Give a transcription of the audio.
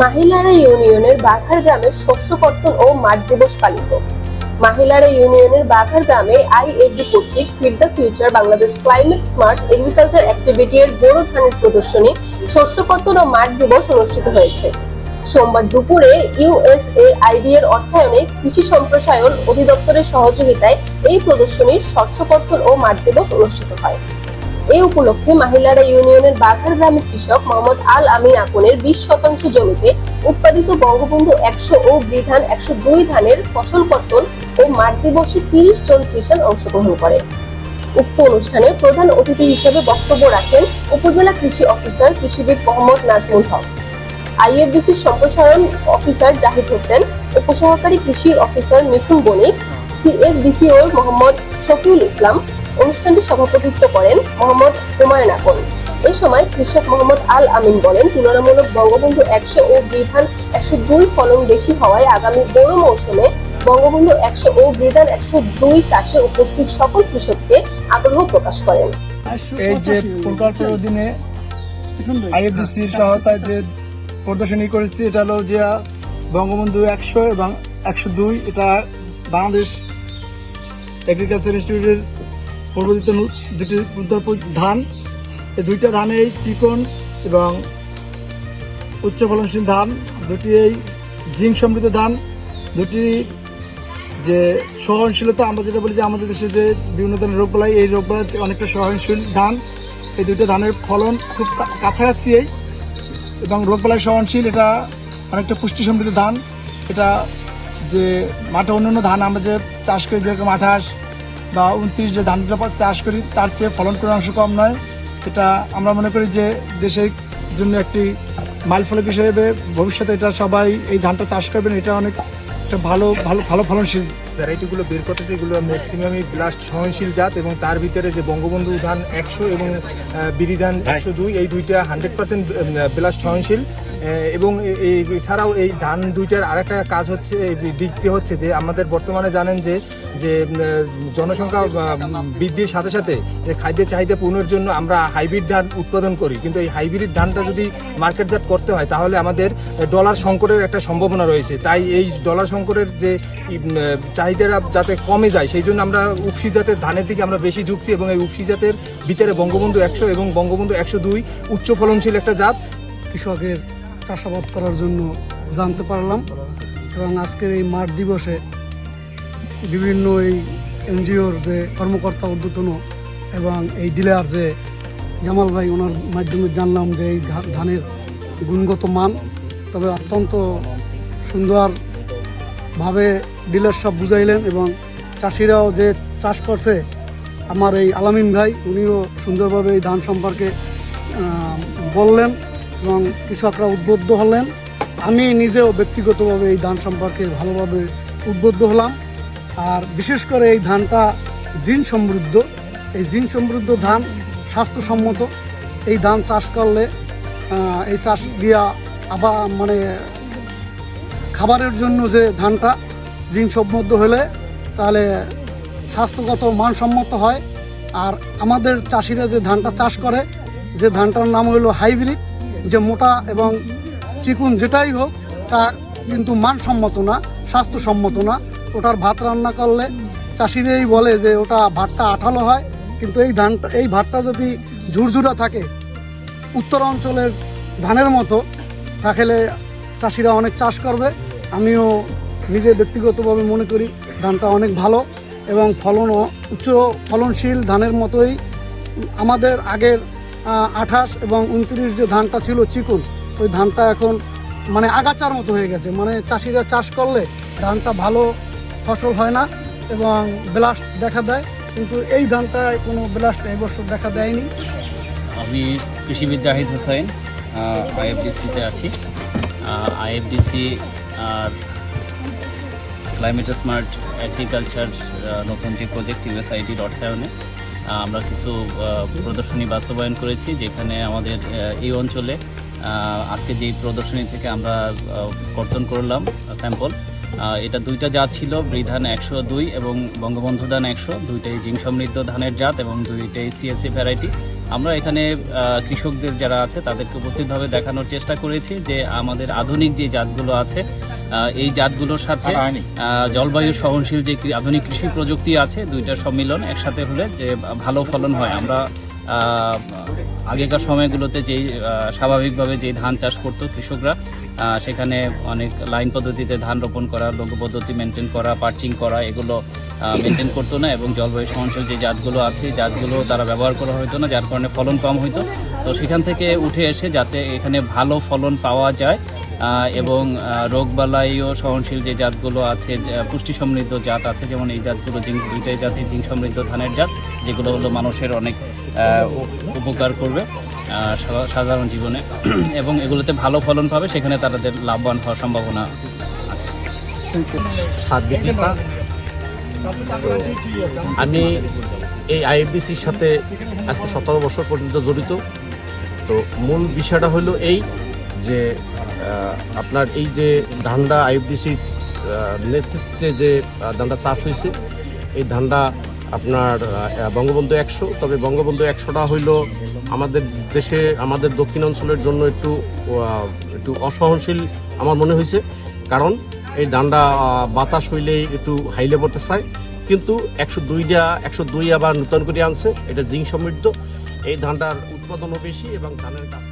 মাহিলারা ইউনিয়নের বাঘার গ্রামে শস্য কর্তন ও মাঠ দিবস পালিত। মাহিলারা ইউনিয়নের বাঘার গ্রামে আইএফডি কর্তৃক feed the future, Bangladesh climate smart agriculture activity এর বড় ধানের প্রদর্শনী, শস্য কর্তন ও মাঠ দিবস অনুষ্ঠিত হয়েছে। সোমবার দুপুরে ইউএসএআইডি এর অর্থায়নে কৃষি সম্প্রসারণ অধিদপ্তরের সহযোগিতায় এই প্রদর্শনীর শস্য কর্তন ও মাঠ দিবস অনুষ্ঠিত হয়। এই উপলক্ষে মহিলারা ইউনিয়নের বাঘার গ্রামের কৃষক মোহাম্মদ আল আমিন আপনের বিশ শতাংশ জমিতে উৎপাদিত বঙ্গবন্ধু একশো ও বৃধান একশো দুই ধানের ফসল কর্তন ও মাঠ দিবসে তিরিশ জন কৃষক অংশগ্রহণ করে। উক্ত অনুষ্ঠানে প্রধান অতিথি হিসেবে বক্তব্য রাখেন উপজেলা কৃষি অফিসার কৃষিবিদ মোহাম্মদ নাজমুল হক আইএফডিসির সম্প্রসারণ অফিসার জাহিদ হোসেন, উপসহকারী কৃষি অফিসার মিঠুন বণিক সিএফডিসিওর মোহাম্মদ শফিউল ইসলাম অনুষ্ঠানটি সভাপতিত্ব করেন মোহাম্মদ হুমায়ুন আকন এ সময় কৃষক মোহাম্মদ আল আমিন বলেন, তুলনামূলক বঙ্গবন্ধু একশো ও বিধান একশো দুই ফলন বেশি হওয়ায় আগামী বড় মৌসুমে বঙ্গবন্ধু একশো ও বিধান একশো দুই চাষে উপস্থিত সকল কৃষককে আগ্রহ প্রকাশ করেন। এই যে প্রকল্পের অধীনে আইএফডিসির সহায়তায় যে প্রদর্শনী করেছি, এটা হলো যে বঙ্গবন্ধু একশো এবং একশো দুই, এটা বাংলাদেশ এগ্রিকালচার ইনস্টিটিউটের প্রবর্তিত দুটি ধান, এই দুইটা ধানে এই চিকন এবং উচ্চ ফলনশীল ধান, দুটি এই জিঙ্ক সমৃদ্ধ ধান, দুটি যে সহনশীলতা, আমরা যেটা বলি যে আমাদের দেশে যে বিভিন্ন ধরনের রোগবালাই, এই রোগবালাইতে অনেকটা সহনশীল ধান, এই দুইটা ধানের ফলন খুব কাছাকাছি এই এবং রোগবালাই সহনশীল, এটা অনেকটা পুষ্টি সমৃদ্ধ ধান, এটা যে মাঠে অন্যান্য ধান, আমরা যে চাষ করি, যেরকম আঠাশ বা উনত্রিশ যে ধানগুলো চাষ করি তার চেয়ে ফলন করে অংশ কম নয়। এটা আমরা মনে করি যে দেশের জন্য একটি মাইল ফলক হিসেবে ভবিষ্যতে এটা সবাই এই ধানটা চাষ করবেন এটা অনেক একটা ভালো ভালো ভালো ফলনশীল। ভ্যারাইটিগুলো বের করতে এগুলো ম্যাক্সিমামই ব্লাস্ট সহনশীল জাত এবং তার ভিতরে যে বঙ্গবন্ধু ধান একশো এবং আহ, বিরি ধান একশো দুই এই দুইটা হান্ড্রেড পার্সেন্ট ব্লাস্ট সহনশীল। এবং এই- এছাড়াও এই ধান দুইটার আরেকটা কাজ হচ্ছে দিকটি হচ্ছে যে আমাদের বর্তমানে জানেন যে যে জনসংখ্যা বৃদ্ধির সাথে সাথে যে খাদ্যের চাহিদা পূরণের জন্য আমরা হাইব্রিড ধান উৎপাদন করি। কিন্তু এই হাইব্রিড ধানটা যদি মার্কেটজাত করতে হয়, তাহলে আমাদের ডলার সংকটের একটা সম্ভাবনা রয়েছে। তাই এই ডলার সংকটের যে চাহিদাটা যাতে কমে যায়, সেই জন্য আমরা উপসি জাতের ধানের দিকে আমরা বেশি ঝুঁকছি এবং এই উপসি জাতের ভিতরে বঙ্গবন্ধু একশো এবং বঙ্গবন্ধু একশো দুই উচ্চ ফলনশীল একটা জাত। কৃষকের চাষাবাদ করার জন্য জানতে পারলাম এবং আজকের এই মাঠ দিবসে বিভিন্ন এই এনজিওর যে কর্মকর্তা ঊর্ধ্বতন এবং এই ডিলার যে জামাল ভাই, ওনার মাধ্যমে জানলাম যে এই ধানের গুণগত মান। তবে অত্যন্ত সুন্দরভাবে ডিলার সব বুঝাইলেন এবং চাষিরাও যে চাষ করছে, আমার এই আলামিন ভাই, উনিও সুন্দরভাবে এই ধান সম্পর্কে বললেন। এবং কৃষকরা উদ্বুদ্ধ হলেন। আমি নিজেও ব্যক্তিগতভাবে এই ধান সম্পর্কে ভালোভাবে উদ্বুদ্ধ হলাম। আর বিশেষ করে এই ধানটা জিন সমৃদ্ধ। এই জিন সমৃদ্ধ ধান স্বাস্থ্যসম্মত। এই ধান চাষ করলে এই চাষ দিয়া আবার মানে খাবারের জন্য যে ধানটা জিন সম্মত হলে তাহলে স্বাস্থ্যগত মানসম্মত হয়। আর আমাদের চাষিরা যে ধানটা চাষ করে, যে ধানটার নাম হলো হাইব্রিড। যে মোটা এবং চিকুন যেটাই হোক, তা কিন্তু মানসম্মত না, স্বাস্থ্যসম্মত না। ওটার ভাত রান্না করলে চাষিরাই বলে যে ওটা ভাতটা আঠালো হয়, কিন্তু এই ধানটা এই ভাতটা যদি ঝুরঝুরা থাকে, উত্তর অঞ্চলের ধানের মতো, তাহলে চাষিরা অনেক চাষ করবে। আমিও নিজে ব্যক্তিগতভাবে মনে করি ধানটা অনেক ভালো এবং ফলনও উচ্চ ফলনশীল ধানের মতোই। আমাদের আগের আঠাশ এবং উনত্রিশ যে ধানটা ছিল চিকুন ওই ধানটা এখন মানে আগাচার মতো হয়ে গেছে। মানে চাষিরা চাষ করলে ধানটা ভালো ফসল হয় না এবং ব্লাস্ট দেখা দেয় কিন্তু এই ধানটায় কোনো ব্লাস্ট এই বছর দেখা দেয়নি। আমি কৃষিবিদ জাহিদ হোসেন আইএফডিসিতে আছি। আইএফডিসি আর ক্লাইমেট স্মার্ট অ্যাগ্রিকালচার নতুন যে প্রজেক্ট ইউএসআইডির অর্থায়নে আহ, আমরা কিছু প্রদর্শনী বাস্তবায়ন করেছি যেখানে আমাদের এই অঞ্চলে আজকে যে প্রদর্শনী থেকে আমরা কর্তন করলাম স্যাম্পল এটা দুইটা জাত ছিল, বৃধান একশো দুই এবং বঙ্গবন্ধু ধান একশো। দুইটাই জিঙ্ক সমৃদ্ধ ধানের জাত এবং দুইটাই সিএসসি ভ্যারাইটি আমরা এখানে কৃষকদের যারা আছে তাদেরকে উপস্থিতভাবে দেখানোর চেষ্টা করেছি যে আমাদের আধুনিক যে জাতগুলো আছে এই জাতগুলোর সাথে জলবায়ু সহনশীল যে আধুনিক কৃষি প্রযুক্তি আছে দুইটার সম্মিলন একসাথে হলে যে ভালো ফলন হয়। আমরা আগেকার সময়গুলোতে যেই স্বাভাবিকভাবে যে ধান চাষ করতো কৃষকরা সেখানে অনেক লাইন পদ্ধতিতে ধান রোপণ করা লঘু পদ্ধতি মেনটেন করা পার্চিং করা এগুলো মেনটেন করতো না এবং জলবায়ু সহনশীল যে জাতগুলো আছে জাতগুলো তারা ব্যবহার করা হতো না যার কারণে ফলন কম হতো তো সেখান থেকে উঠে এসে যাতে এখানে ভালো ফলন পাওয়া যায় এবং রোগবালাইও সহনশীল যে জাতগুলো আছে পুষ্টি সমৃদ্ধ জাত আছে যেমন এই জাতগুলো জিঙ্ক দুইটাই জাতি জিঙ্ক সমৃদ্ধ ধানের জাত যেগুলো হলো মানুষের অনেক উপকার করবে সা- সাধারণ জীবনে। এবং এগুলোতে ভালো ফলন পাবে সেখানে তাদের লাভবান হওয়ার সম্ভাবনা আছে। আমি এই আইএফডিসির সাথে আজকে সতেরো বছর পর্যন্ত জড়িত। তো মূল বিষয়টা হলো এই যে আপনার এই যে ধানটা আইএফডিসির নেতৃত্বে যে ধানটা চাষ হয়েছে এই ধানটা আপনার বঙ্গবন্ধু একশো তবে বঙ্গবন্ধু একশোটা হইল আমাদের দেশে আমাদের দক্ষিণ অঞ্চলের জন্য একটু একটু অসহনশীল আমার মনে হয়েছে কারণ এই আহ, বাতাস হইলেই একটু হাইলে পড়তে চায়। কিন্তু একশো দুইটা একশো দুই আবার নতুন করে আনছে এটা জিঙ্ক সমৃদ্ধ এই ধানটার উৎপাদনও বেশি এবং ধানের